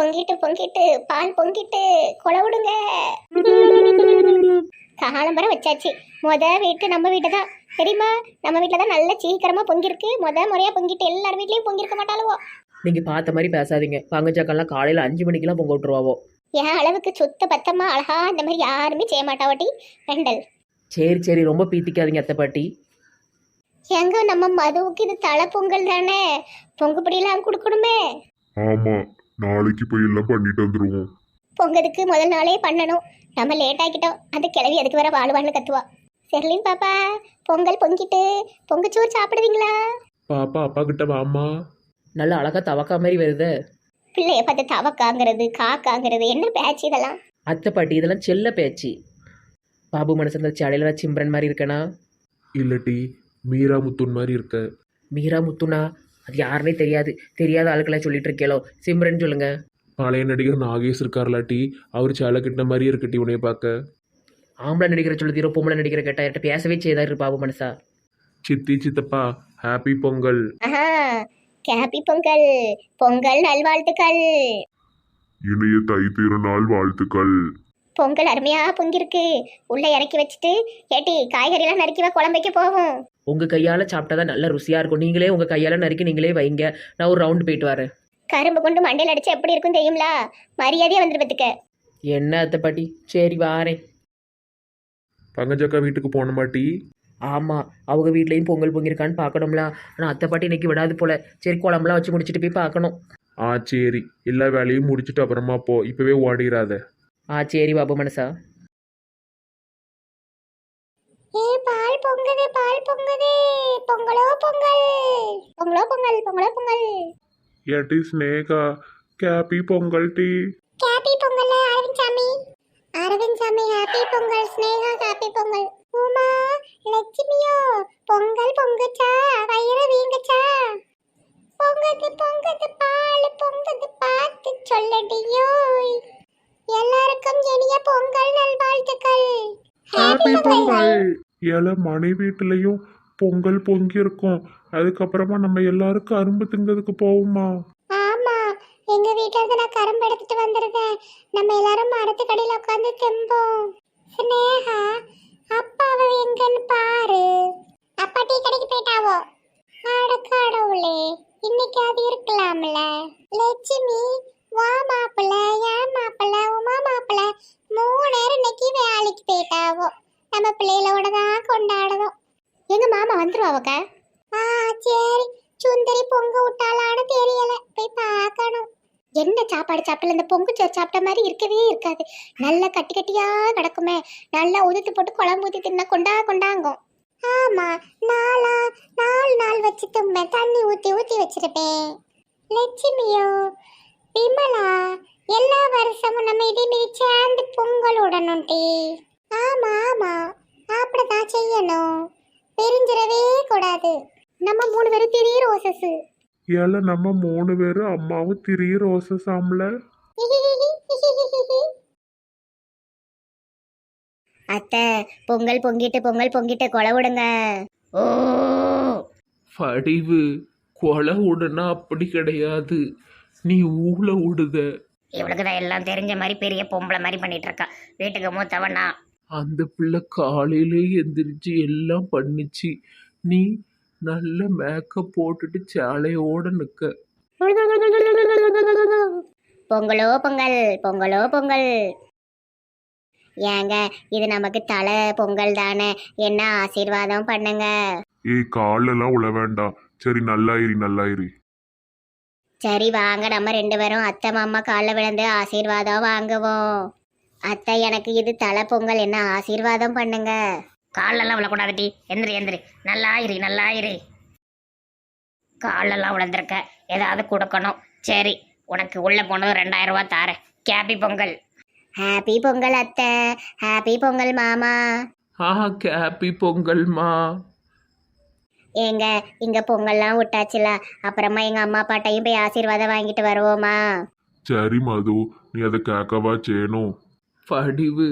பொங்கிட்டு பொங்கிட்டு பால் பொங்கிட்டு கொலை விடுங்க. காலம்பரை வச்சாச்சு. முத வீட்டு நம்ம வீட்டு தான் தெரியுமா? நம்ம வீட்டில் தான் நல்ல சீக்கிரமா பொங்கிருக்கு முத முறையா பொங்கிட்டு எல்லார் வீட்லயும் பொங்கிருக்க மாட்டாளுவோ. நீங்கள் பார்த்த மாதிரி பேசாதீங்க. பங்கஜாக்கெல்லாம் காலையில் அஞ்சு மணிக்கெல்லாம் பொங்க விட்டுருவாவோ. என் அளவுக்கு சுத்த பத்தமா அழகா இந்த மாதிரி யாருமே செய்ய மாட்டாவட்டி ரெண்டல். சரி சரி ரொம்ப பீத்திக்காதீங்க அத்தை பாட்டி. எங்க நம்ம மதுவுக்கு இது தலை பொங்கல் தானே? பொங்குப்படியெல்லாம் கொடுக்கணுமே. ஆமா. நாளைக்கு போய் எல்லாம் பண்ணிட்டு வந்துருவோம். பொங்கலுக்கு முதல் நாளே பண்ணணும். நம்ம லேட் ஆக்கிட்டோம் அந்த கிளவி அதுக்கு வேற வாழ்வான்னு கத்துவா. செர்லின் பாப்பா பொங்கல் பொங்கிட்டு பொங்கச்சோறு சாப்பிடுவீங்களா? பாப்பா அப்பா கிட்ட வாம்மா. நல்லா அழகா தவக்கா மாதிரி வருதே. பிள்ளைய பார்த்து தவக்காங்கிறது காக்காங்கிறது என்ன பேச்சு இதெல்லாம்? அத்தை பாட்டி இதெல்லாம் செல்ல பேச்சு. பாபு மனசு இந்த சேலையில சிம்ரன் மாதிரி இருக்கனா? இல்லட்டி மீரா முத்துன் மாதிரி இருக்க. மீரா முத்துனா அது யாருனே தெரியாது. தெரியாத ஆளுக்கெல்லாம் சொல்லிட்டு இருக்கேளோ சிம்ரன் சொல்லுங்க. பழைய நடிகர் நாகேஷ் இருக்கார்லாட்டி அவர் சேலை கிட்ட மாதிரியே இருக்கட்டி உன்னைய பார்க்க. ஆம்பளை நடிக்கிற சொல்லு தீரோ பொம்பளை நடிக்கிற கேட்டா என்கிட்ட பேசவே செய்தாரு பாபு மனசா. சித்தி சித்தப்பா ஹாப்பி பொங்கல். ஆஹா ஹாப்பி பொங்கல். பொங்கல் நல்வாழ்த்துக்கள். இணைய தை திருநாள் வாழ்த்துக்கள். பொங்கல் அருமையா பொங்கிருக்கு. உள்ள இறக்கி வச்சுட்டு ஏட்டி காய்கறிலாம் நறுக்கி வா குழம்பு வைக்க போவோம். உங்க கையால சாப்பிட்டா தான் நல்லா ருசியா இருக்கும். நீங்களே உங்க கையால நறுக்கி நீங்களே வைங்க. நான் ஒரு ரவுண்டு போயிட்டு வரேன். கரும்பு கொண்டு மண்டையில் அடிச்சா எப்படி இருக்கும் தெரியுங்களா மரியாதையா வந்துட்டு பத்துக்க. என்ன அத்தை பாட்டி? சரி வாரேன். பங்கஜக்கா வீட்டுக்கு போன மாட்டி ஆமாம் அவங்க வீட்லேயும் பொங்கல் பொங்கியிருக்கான்னு பார்க்கணும்ல. ஆனால் அத்தை பாட்டி இன்னைக்கு விடாது போல. சரி குழம்புலாம் வச்சு முடிச்சுட்டு போய் பார்க்கணும். ஆ சரி. எல்லா வேலையும் முடிச்சுட்டு அப்புறமா போ. இப்பவே ஓடிராத. ஆ சரி பாபு மனசா. பொங்குது பால் பொங்குது. பொங்கலோ பொங்கல். பொங்கலோ பொங்கல் பொங்கலோ பொங்கல். ஏட்டி Sneha happy Pongal tea. Happy Pongal Aravind Sami? Aravind Sami happy Pongal Sneha happy Pongal. Uma லட்சுமியோ Pongal பொங்குச்சா? வயிறு வீங்குச்சா? பொங்குது பொங்குது பால் பொங்குது பார்த்து சொல்லடியோய் எல்லாருக்கும் இனிய பொங்கல் நல்வாழ்த்துக்கள். ஹாப்பி பொங்கல். ஏழை மனை வீட்டுலயும் பொங்கல் பொங்கி இருக்கும் அதுக்கப்புறமா நம்ம எல்லாரும் கரும்பு திங்கிறதுக்கு போவோமா? ஆமா எங்க வீட்ல இருந்து நான் கரும்பு எடுத்துட்டு வந்திருக்கேன் நம்ம எல்லாரும் மரத்து கடையில உட்காந்து திம்போம். ஸ்னேகா அப்பாவை எங்கன்னு பாரு. அப்பா டீ கடைக்கு போயிட்டாவோ? அட கடவுளே இன்னைக்கு அது இருக்கலாம்ல. லட்சுமி வா மாப்பிள்ள ஏன் மாப்பிள்ள உமா மாப்பிள்ள மூணு நேரம் இன்னைக்கு வேலைக்கு போயிட்டாவோ? நம்ம பிள்ளைகளோட தான் கொண்டாடுறோம் எங்க மாமா வந்துருவாவக்கா ஆ சரி. சுந்தரி பொங்க விட்டாளான்னு தெரியல. போய் பார்க்கணும். என்ன சாப்பாடு சாப்பிடல? இந்த பொங்கு சோறு சாப்பிட்ட மாதிரி இருக்கவே இருக்காது. நல்லா கட்டி கட்டியா கிடக்குமே. நல்லா உதுத்து போட்டு குழம்பு ஊத்தி தின்னா கொண்டா கொண்டாங்கும். ஆமா நாளா நாலு நாள் வச்சு தும்பேன் தண்ணி ஊத்தி ஊத்தி வச்சிருப்பேன் லட்சுமியோ விமலா எல்லா வருஷமும் நம்ம இதே மாரி சேர்ந்து பொங்கல் விடணும் ஆமா ஆமா அப்படிதான் செய்யணும். பிரிஞ்சிடவே கூடாது. நம்ம மூணு பேரும் திரிய ரோசஸ். ஏல நம்ம மூணு பேரும் அம்மாவும் திரிய ரோசஸ் ஆம்ல அத்தை பொங்கல் பொங்கிட்டு பொங்கல் பொங்கிட்டு கொலை விடுங்க. ஓ படிவு கொலை விடுனா அப்படி கிடையாது. நீ ஊழ விடுத இவளுக்கு தான் எல்லாம் தெரிஞ்ச மாதிரி பெரிய பொம்பளை மாதிரி பண்ணிட்டு இருக்கா. வீட்டுக்கு மூத்தவனா. அந்த பிள்ளை காலையிலே எந்திரிச்சு எல்லாம் பண்ணுச்சு. நீ நல்ல மேக்கப் போட்டுட்டு சேலையோட நிக்க. பொங்கலோ பொங்கல் பொங்கலோ பொங்கல். ஏங்க இது நமக்கு தலை பொங்கல் தானே. என்ன ஆசீர்வாதம் பண்ணுங்க. ஏய் காலெல்லாம் உழ வேண்டாம். சரி நல்லாயிரி நல்லாயிரி. சரி வாங்க. நம்ம ரெண்டு பேரும் அத்தை மாமா காலில் விழுந்து ஆசீர்வாதம் வாங்குவோம். அத்தை எனக்கு இது தலை பொங்கல். என்ன ஆசீர்வாதம் பண்ணுங்க. காலெல்லாம் விழக்கூடாது டி எந்திரி எந்திரி. நல்லா இரு நல்லா இரு காலெல்லாம் விழுந்திருக்க. ஏதாவது கொடுக்கணும். சரி உனக்கு உள்ள போனது ரெண்டாயிரம் ரூபா தாரேன். கேபி பொங்கல். ஹாப்பி பொங்கல் அத்தை. ஹாப்பி பொங்கல் மாமா. ஆ ஹாப்பி பொங்கல்மா ஏங்க இங்க பொங்கல்லாம் விட்டாச்சுல. அப்புறமா எங்க அம்மா அப்பாட்டையும் போய் ஆசீர்வாதம் வாங்கிட்டு வருவோமா? சரி மது. நீ அதை கேட்கவா செய்யணும் படிவு.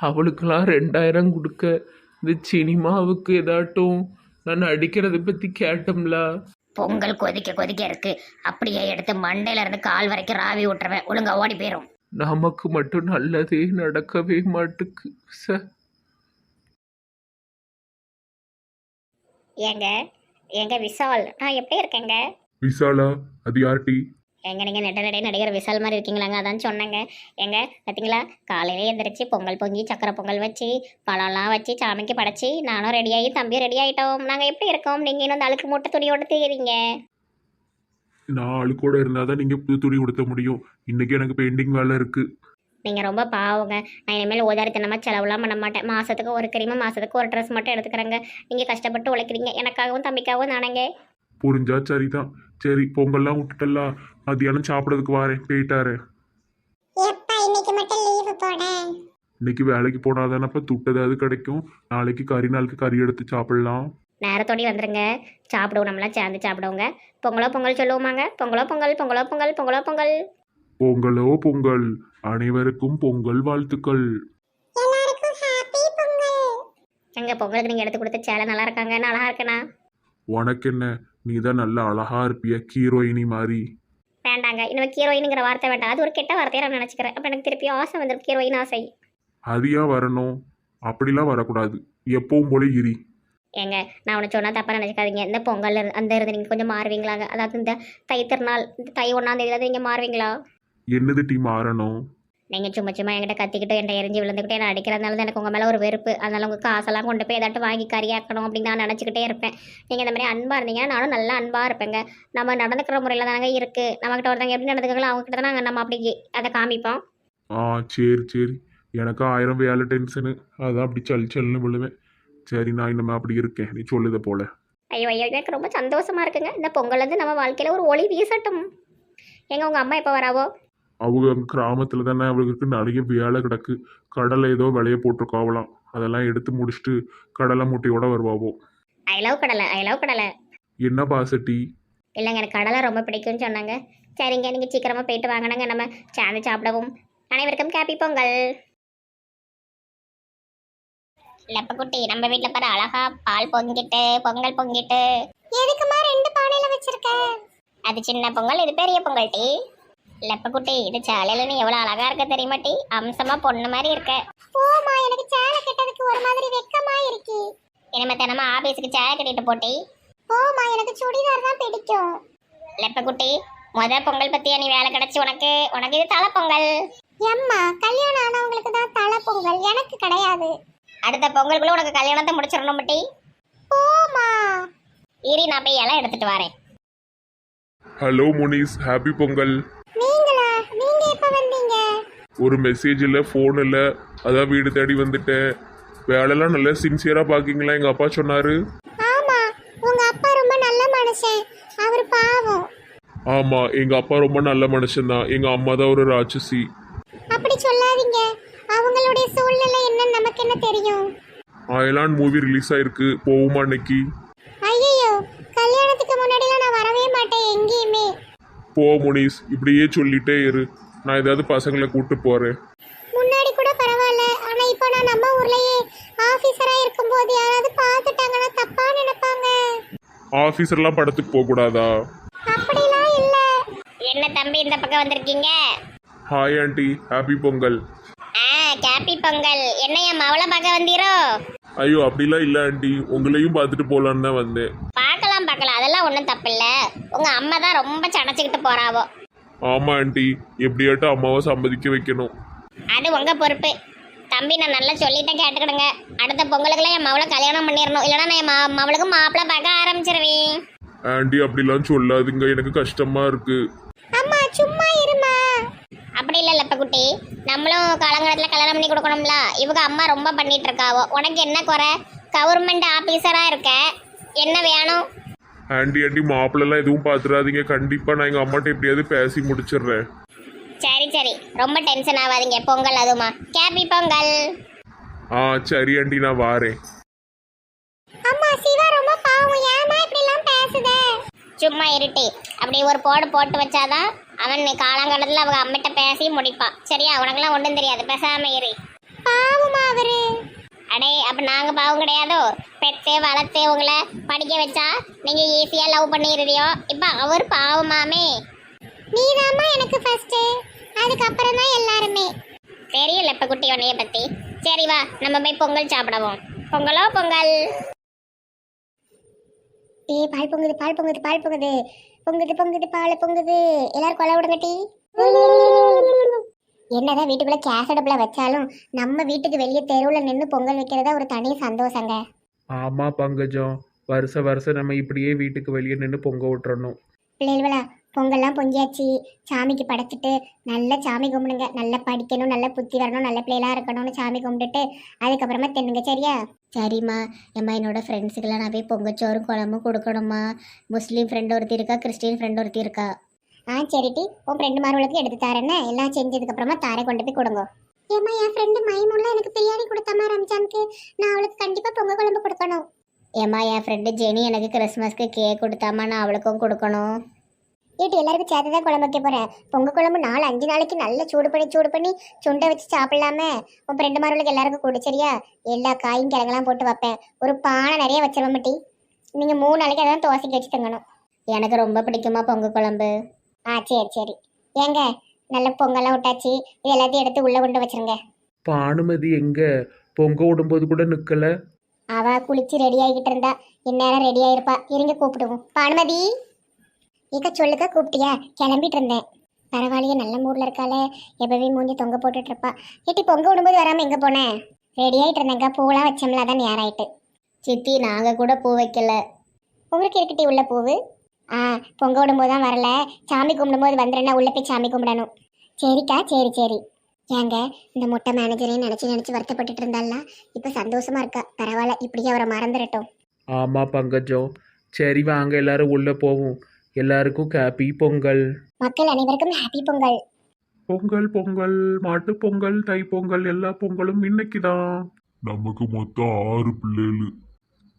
அவளுக்கெல்லாம் ரெண்டாயிரம் கொடுக்க. இந்த சினிமாவுக்கு ஏதாட்டும் நான் நடிக்கிறத பற்றி கேட்டோம்ல. பொங்கல் கொதிக்க கொதிக்க இருக்கு. அப்படியே எடுத்து மண்டையில இருந்து கால் வரைக்கும் ராவி விட்டுருவேன் ஒழுங்கா ஓடி போயிரும். நமக்கு மட்டும் நல்லதே நடக்கவே மாட்டுக்கு ச. ஏங்க எங்க விசால் நான் எப்படி இருக்கேங்க? விசாலா அது யார்டி? எங்க நீங்க நெட்ட நடைய நடிகர் விசால் மாதிரி இருக்கீங்களாங்க? அதான் சொன்னேங்க. எங்க பார்த்தீங்களா காலையிலே எந்திரிச்சு பொங்கல் பொங்கி சக்கரை பொங்கல் வச்சு பழம்லாம் வச்சு சாமிக்கு படைச்சி நானும் ரெடியாகி தம்பியும் ரெடி ஆகிட்டோம் நாங்கள் எப்படி இருக்கோம்? நீங்கள் இன்னும் அழுக்கு மூட்டை துணியோட தெரியுறீங்க நான் அழுக்கோட இருந்தாதான் நீங்க புது துணி கொடுத்த முடியும். இன்னைக்கு எனக்கு பெயிண்டிங் வேலை இருக்கு. நீங்கள் ரொம்ப பாவங்க. நான் இனிமேல் உதாரித்தனமாக செலவுலாம் பண்ண மாட்டேன். மாதத்துக்கு ஒரு கிரீமு மாதத்துக்கு ஒரு ட்ரெஸ் மட்டும் எடுத்துக்கிறேங்க. நீங்கள் கஷ்டப்பட்டு உழைக்கிறீங்க. எனக்காகவும் தம்பிக்காகவும் நானேங்க புரிஞ்சா சரிதான். சரி பொங்கல்லாம் விட்டுட்டலாம் மத்தியானம் சாப்பிடறதுக்கு வாரேன் போயிட்டாரு. எப்பா இன்னைக்கு வேலைக்கு போனாதானப்ப துட்டதாவது கிடைக்கும். நாளைக்கு கறி நாளுக்கு கறி எடுத்து சாப்பிடலாம். நேரத்தோடி வந்துருங்க. சாப்பிடுவோம் நம்மளாம் சேர்ந்து சாப்பிடுவோங்க. பொங்கலோ பொங்கல் சொல்லுவோமாங்க? பொங்கலோ பொங்கல் பொங்கலோ பொங்கல் பொங்கலோ பொங்கல். பொங்கலோ பொங்கல். அனைவருக்கும் பொங்கல் வாழ்த்துக்கள். எல்லாருக்கும் ஹாப்பி பொங்கல். எங்கள் பொங்கலுக்கு நீங்கள் எடுத்து கொடுத்த சேலை நல்லா இருக்காங்க நான் அழகா இருக்கேனா உனக்கு என்ன நீ தான் நல்ல அழகா இருப்பிய ஹீரோயினி மாதிரி வேண்டாங்க. இனிமேல் ஹீரோயினுங்கிற வார்த்தை வேண்டாம். அது ஒரு கெட்ட வார்த்தையை நான் நினச்சிக்கிறேன். அப்போ எனக்கு திருப்பி ஆசை வந்துடும் ஹீரோயின் ஆசை. அது ஏன் வரணும்? அப்படிலாம் வரக்கூடாது. எப்பவும் போல இரி. ஏங்க நான் ஒன்று சொன்னால் தப்பாக நினச்சிக்காதீங்க. இந்த பொங்கல் அந்த இருந்து நீங்கள் கொஞ்சம் மாறுவீங்களாங்க. அதாவது இந்த தை திருநாள் இந்த தை ஒன்றாம் தேதியில நீங்கள் மாறுவீங்களா? என்னது டீ மாறணும்? நீங்கள் சும்மா சும்மா என்கிட்ட கத்திக்கிட்டு என்கிட்ட எரிஞ்சு விழுந்துக்கிட்டே நான் அடிக்கிறதுனால தான் எனக்கு உங்கள் மேலே ஒரு வெறுப்பு. அதனால உங்கள் காசெல்லாம் கொண்டு போய் ஏதாட்டும் வாங்கி கறியாக்கணும் அப்படின்னு நான் நினச்சிக்கிட்டே இருப்பேன். நீங்கள் இந்த மாதிரி அன்பாக இருந்தீங்கன்னா நானும் நல்லா அன்பாக இருப்பேங்க. நம்ம நடந்துக்கிற முறையில் தானங்க இருக்குது நம்மக்கிட்ட ஒருத்தவங்க எப்படி நடந்துக்காங்களோ அவங்ககிட்ட தான் நாங்கள் நம்ம அப்படி அதை காமிப்போம். ஆ சரி சரி. எனக்கு ஆயிரம் வேலை டென்ஷனு அதான் அப்படி சல் சல்னு விழுவேன். சரி நான் இன்னமே அப்படி இருக்கேன். நீ சொல்லுத போல. ஐயோ ஐயோ எனக்கு ரொம்ப சந்தோஷமா இருக்குங்க. இந்த பொங்கல் வந்து நம்ம வாழ்க்கையில் ஒரு ஒளி வீசட்டும். எங்க உங்கள் அம்மா எப்போ வராவோ? அவங்க கிராமத்தில் தானே அவங்களுக்கு நிறைய வேலை கிடக்கு. கடலை ஏதோ விளைய போட்டிருக்காவலாம் அதெல்லாம் எடுத்து முடிச்சுட்டு கடலை மூட்டையோட வருவாவோ. ஐ லவ் கடலை ஐ லவ் கடலை. என்ன பாசட்டி இல்லைங்க எனக்கு கடலை ரொம்ப பிடிக்கும்னு சொன்னாங்க. சரிங்க நீங்கள் சீக்கிரமாக போயிட்டு வாங்கினாங்க நம்ம சேர்ந்து சாப்பிடவும். அனைவருக்கும் கேப்பி பொங்கல். லப்பக்குட்டி நம்ம வீட்டில் பாரு அழகா பால் பொங்கிட்டு பொங்கல் பொங்கிட்டு. எதுக்குமா ரெண்டு பானையில வச்சிருக்க? அது சின்ன பொங்கல் இது பெரிய பொங்கல் டீ. லப்பக்குட்டி இது சாலையில நீ எவ்வளோ அழகா இருக்க தெரியுமா டீ? அம்சமா பொண்ணு மாதிரி இருக்க. போமா எனக்கு சேலை கட்டதுக்கு ஒரு மாதிரி வெக்கமா இருக்கு. இனிமே தினமும் ஆபீஸுக்கு சேலை கட்டிட்டு போட்டி போமா எனக்கு சுடிதார் தான் பிடிக்கும். லெப்பக்குட்டி முத பொங்கல் பத்தியா நீ வேலை கிடைச்சி உனக்கு? உனக்கு இது தலை பொங்கல். எம்மா கல்யாணம் ஆனவங்களுக்கு தான் தலை பொங்கல். எனக்கு கிடையாது. அடுத்த பொங்கலுக்குள்ள உனக்கு கல்யாணத்தை முடிச்சிடணும் பட்டி. போமா இரி நான் போய் இலை எடுத்துட்டு வரேன். ஹலோ முனிஸ் ஹாப்பி பொங்கல் நீங்களா நீங்க எப்ப வந்தீங்க ஒரு மெசேஜ் இல்லை ஃபோன் இல்லை. அதான் வீடு தேடி வந்துட்டேன். வேலைலாம் நல்லா சின்சியராக பார்க்கிங்களா எங்கள் அப்பா சொன்னார். ஆமா உங்க அப்பா ரொம்ப நல்ல மனுஷன். அவர் பாவம். ஆமாம் எங்கள் அப்பா ரொம்ப நல்ல மனுஷன்தான் எங்கள் அம்மா தான் ஒரு ராட்சசி. அப்படி சொல்லாதீங்க. அவங்களுடைய சூழ்நிலை என்னன்னு நமக்கு என்ன தெரியும்? அயலான் மூவி ரிலீஸ் ஆயிருக்கு. போகுமா இன்னைக்கு ஐயோ கல்யாணத்துக்கு முன்னாடிலாம் நான் வரவே மாட்டேன் எங்கேயுமே. போ முனிஸ். இப்படியே சொல்லிட்டே இரு. நான் ஏதாவது பசங்களை கூட்டு போகிறேன் முன்னாடி கூட பரவாயில்ல. ஆனா இப்போ நான் நம்ம ஊர்லயே ஆபீசரா இருக்கும்போது யாராவது பார்த்துட்டாங்கன்னா தப்பா நினைப்பாங்க. ஆஃபீஸர்லாம் படத்துக்கு போகக்கூடாதா அப்படிலாம் இல்ல. என்ன தம்பி இந்த பக்கம் வந்திருக்கீங்க? ஹாய் ஆண்டி ஹாப்பி பொங்கல் ஆ கேப்பி பொங்கல் என்ன என் மவளை பார்க்க வந்தீரோ? ஐயோ அப்படிலாம் இல்லை ஆண்டி உங்களையும் பார்த்துட்டு போகலான்னு தான் வந்தேன். பார்க்கலாம் பார்க்கலாம். அதெல்லாம் ஒன்றும் தப்பில்ல. உங்க அம்மா தான் ரொம்ப சடைச்சிக்கிட்டு போறாவோ. ஆமாம் ஆண்டி. எப்படியாட்டும் அம்மாவை சம்மதிக்க வைக்கணும். அது உங்க பொறுப்பு. தம்பி நான் நல்லா சொல்லிட்டேன் கேட்டுக்கிடுங்க. அடுத்த பொங்கலுக்குலாம் என் மவளை கல்யாணம் பண்ணிடணும். இல்லைன்னா நான் என் ம- மவளுக்கு மாப்பிள்ளை பார்க்க ஆரம்பிச்சிருவேன். ஆண்டி அப்படிலாம் சொல்லாதுங்க. எனக்கு கஷ்டமாக இருக்குது அம்மா சும்மா இருமா. அப்படி இல்லை லப்பக்குட்டி நம்மளும் காலங்காலத்தில் கல்யாணம் பண்ணி கொடுக்கணும்ல. இவங்க அம்மா ரொம்ப பண்ணிட்டு இருக்காவோ. உனக்கு என்ன குறை? கவர்மெண்ட் ஆஃபீஸராக இருக்க. என்ன வேணும்? ஆண்டி ஆண்டி மாப்பிள்ளலாம் எதுவும் பார்த்துடாதீங்க கண்டிப்பாக நான் எங்கள் அம்மாட்ட எப்படியாவது பேசி முடிச்சிடுறேன். சரி சரி. ரொம்ப டென்ஷன் ஆகாதீங்க பொங்கல் அதுமா. கேப்பி பொங்கல். ஆ சரி ஆண்டி நான் வாரேன். அம்மா சிவா ரொம்ப பாவம். ஏமா இப்படி எல்லாம் பேசுதே? சும்மா இருட்டி. அப்படி ஒரு போடு போட்டு வச்சாதான் அவன் காலங்காலத்தில் அவங்க அம்மிட்ட பேசி முடிப்பான். சரியா? உனக்கெல்லாம் ஒன்றும் தெரியாது. பேசாம இரு. பாவமா அவரு. அடே அப்ப நாங்க பாவம் கிடையாதோ? பெத்தே வளர்த்தே உங்களை படிக்க வச்சா நீங்க ஈஸியா லவ் பண்ணிடுறியோ? இப்ப அவர் பாவமாமே. நீதாம்மா எனக்கு ஃபர்ஸ்ட் அதுக்கப்புறம் தான் எல்லாருமே. தெரியல இப்ப குட்டி உன்னைய பத்தி. சரி வா நம்ம போய் பொங்கல் சாப்பிடுவோம். பொங்கலோ பொங்கல்? ஏய் பால் பொங்குது பால் பொங்குது பால் பொங்குது. பொங்குது பொங்குது பால் பொங்குது. எல்லாரும் கொலை விடுங்க டீ. என்னதான் வீட்டுக்குள்ள கேஸ் அடுப்புல வச்சாலும் நம்ம வீட்டுக்கு வெளியே தெருவில் நின்று பொங்கல் வைக்கிறதா ஒரு தனி சந்தோஷங்க. ஆமாம் பங்கஜம். வருஷ வருஷம் நம்ம இப்படியே வீட்டுக்கு வெளியே நின்று பொங்க விட்டுறணும். பிள்ளைகளா பொங்கல்லாம் பொங்கியாச்சு. சாமிக்கு படைச்சிட்டு நல்ல சாமி கும்பிடுங்க. நல்லா படிக்கணும் நல்ல புத்தி வரணும் நல்ல பிள்ளைகளா இருக்கணும்னு சாமி கும்பிட்டுட்டு அதுக்கப்புறமா தின்னுங்க சரியா? சரிம்மா. எம்மா என்னோட ஃப்ரெண்ட்ஸுக்கெல்லாம் நான் போய் பொங்கச்சோறும் குழம்பும் கொடுக்கணுமா முஸ்லீம் ஃப்ரெண்ட் ஒருத்தி இருக்கா கிறிஸ்டின் ஃப்ரெண்ட் ஒருத்தி இருக்கா? ஆ சரிட்டி உன் ஃப்ரெண்டு மார்களுக்கு எடுத்து தரேன்னு எல்லாம் செஞ்சதுக்கு அப்புறமா தாரை கொண்டு போய் கொடுங்க. ஏம்மா என் ஃப்ரெண்டு மைமுள்ள எனக்கு பிரியாணி கொடுத்தாமா ரம்ஜானுக்கு நான் அவளுக்கு கண்டிப்பா பொங்கல் குழம்பு கொடுக்கணும். ஏம்மா என் ஃப்ரெண்டு ஜெனி எனக்கு கிறிஸ்மஸ்க்கு கேக் கொடுத்தாமா நான் அவளுக்கும் கொடுக்கணும். ஏட்டி எல்லாருக்கும் சேர்த்து தான் குழம்பு வைக்க போறேன். பொங்கல் குழம்பு நாலு அஞ்சு நாளைக்கு நல்லா சூடு பண்ணி சூடு பண்ணி சுண்டை வச்சு சாப்பிடலாமே. உன் ஃப்ரெண்டு மார்களுக்கு எல்லாருக்கும் கொடு சரியா? எல்லா காயும் கிழங்கெல்லாம் போட்டு வைப்பேன். ஒரு பானை நிறைய வச்சிருவேன் மட்டி நீங்கள் மூணு நாளைக்கு அதான் தோசைக்கு வச்சு தங்கணும். எனக்கு ரொம்ப பிடிக்குமா பொங்கல் குழம்பு. ஆ சரி சரி. ஏங்க நல்ல பொங்கல்லாம் விட்டாச்சு. இது எல்லாத்தையும் எடுத்து உள்ள கொண்டு வச்சிருங்க. பானுமதி எங்கே? பொங்க விடும்போது கூட நிற்கல அவ குளிச்சு ரெடி ஆகிட்டு இருந்தா. இந்நேரம் ரெடி ஆயிருப்பா. இருங்க கூப்பிடுவோம். பானுமதி! இக்க சொல்லுக்க கூப்பிட்டியா? கிளம்பிட்டு இருந்தேன். பரவாயில்லையே நல்ல மூட்ல இருக்காளே. எப்பவே மூஞ்சி தொங்க போட்டுட்டு இருப்பா. ஏட்டி பொங்க விடும்போது வராம எங்க போனேன் ரெடி ஆயிட்டு இருந்தேங்க பூலாம் வச்சோம்ல அதான் நேரம் ஆயிட்டு சித்தி நாங்கள் கூட பூ வைக்கல. உங்களுக்கு இருக்கட்டி உள்ள பூவு? ஆ பொங்க விடும்போது தான் வரல. சாமி கும்பிடும்போது வந்துடுறேன்னா உள்ள போய் சாமி கும்பிடணும். சரிக்கா சரி சரி. ஏங்க இந்த மொட்டை மேனேஜரையும் நினச்சி நினச்சி வருத்தப்பட்டுட்டு இருந்தால இப்போ சந்தோஷமா இருக்கா? பரவாயில்ல இப்படியே அவரை மறந்துடட்டும். ஆமாம் பங்கஜம். சரி வாங்க எல்லாரும் உள்ளே போவோம். எல்லாருக்கும் ஹாப்பி பொங்கல். மக்கள் அனைவருக்கும் ஹாப்பி பொங்கல். பொங்கல் பொங்கல் மாட்டு பொங்கல் தை பொங்கல் எல்லா பொங்கலும் இன்னைக்கு தான் நமக்கு மொத்தம் ஆறு பிள்ளைகள்.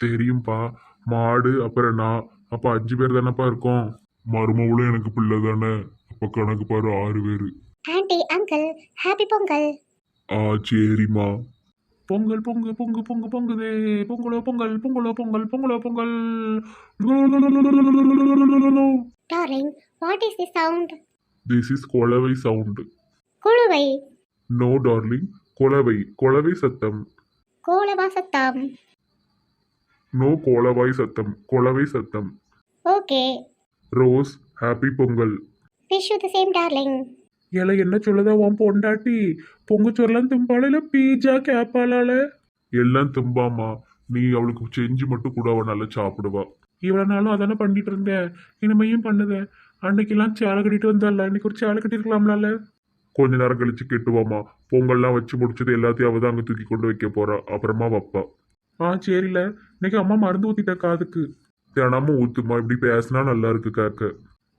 தெரியும்பா மாடு அப்புறம் நான். அப்போ அஞ்சு பேர் தானேப்பா இருக்கோம். மருமவளும் எனக்கு பிள்ளை தானே. அப்போ கணக்கு பாரு ஆறு பேர். Aunty uncle happy Pongal. ஆ சரிம்மா. பொங்கல் பொங்கு பொங்கு பொங்கு பொங்குதே. பொங்கலோ பொங்கல் பொங்கலோ பொங்கல் பொங்கலோ Pongal. Darling what is the sound this is கொலவை sound குழுவை நோ டார்லிங் கொலவை. கொலவை சத்தம். கோலவா சத்தம். நோ கோலவாய் சத்தம். கொலவை சத்தம். Okay. Rose happy Pongal. Wish you the same darling ஏல என்ன சொல்லுதா உன் பொண்டாட்டி? பொங்கச்சோரெல்லாம் திம்பாளையில பீஜா கேப்பாளால? எல்லாம் தும்பாமா நீ அவளுக்கு செஞ்சு மட்டும் கூட அவ நல்லா சாப்பிடுவா. இவ்வளவு நாளும் அதானே பண்ணிட்டு இருந்தேன் இனிமையும் பண்ணுத. அன்னைக்கெல்லாம் சேலை கட்டிட்டு வந்தால இன்னைக்கு ஒரு சேலை கட்டிருக்கலாம்ல கொஞ்ச நேரம் கழிச்சு கெட்டுவாமா பொங்கல்லாம் வச்சு முடிச்சது எல்லாத்தையும் அவ தான் அங்க தூக்கி கொண்டு வைக்க போறா. அப்புறமா வைப்பா. ஆ சரில. இன்னைக்கு அம்மா மருந்து ஊத்திட்டா காதுக்கு. தினமும் ஊத்துமா இப்படி பேசினா நல்லா இருக்கு காக்க.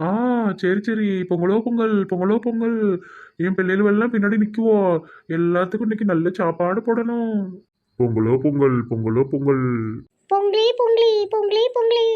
ஆ சரி சரி. பொங்கலோ பொங்கல் பொங்கலோ பொங்கல். என் பிள்ளைகளெல்லாம் பின்னாடி நிக்குவோ. எல்லாத்துக்கும் இன்னைக்கு நல்ல சாப்பாடு போடணும். பொங்கலோ பொங்கல் பொங்கலோ பொங்கல். பொங்கலி பொங்கலி பொங்கலி பொங்கலி.